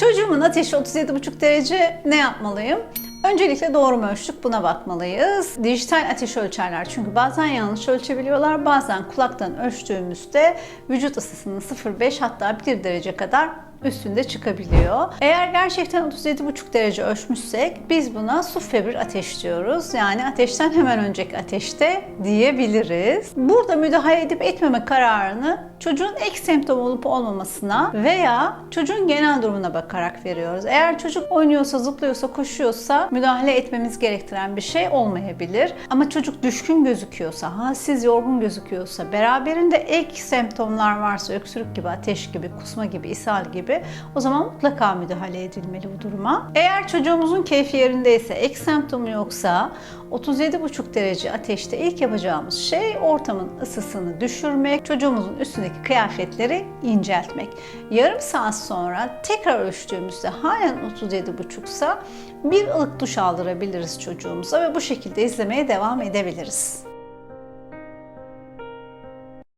Çocuğumun ateşi 37,5 derece ne yapmalıyım? Öncelikle doğru mu ölçtük buna bakmalıyız. Dijital ateş ölçerler çünkü bazen yanlış ölçebiliyorlar. Bazen kulaktan ölçtüğümüzde vücut ısısının 0,5 hatta 1 derece kadar üstünde çıkabiliyor. Eğer gerçekten 37,5 derece ölçmüşsek biz buna subfebrir ateş diyoruz. Yani ateşten hemen önceki ateşte diyebiliriz. Burada müdahale edip etmeme kararını çocuğun ek semptom olup olmamasına veya çocuğun genel durumuna bakarak veriyoruz. Eğer çocuk oynuyorsa, zıplıyorsa, koşuyorsa müdahale etmemiz gerektiren bir şey olmayabilir. Ama çocuk düşkün gözüküyorsa, halsiz, yorgun gözüküyorsa, beraberinde ek semptomlar varsa, öksürük gibi, ateş gibi, kusma gibi, ishal gibi o zaman mutlaka müdahale edilmeli bu duruma. Eğer çocuğumuzun keyfi yerindeyse, ek semptomu yoksa 37,5 derece ateşte ilk yapacağımız şey ortamın ısısını düşürmek, çocuğumuzun üstündeki kıyafetleri inceltmek. Yarım saat sonra tekrar ölçtüğümüzde halen 37,5 ise bir ılık duş aldırabiliriz çocuğumuza ve bu şekilde izlemeye devam edebiliriz.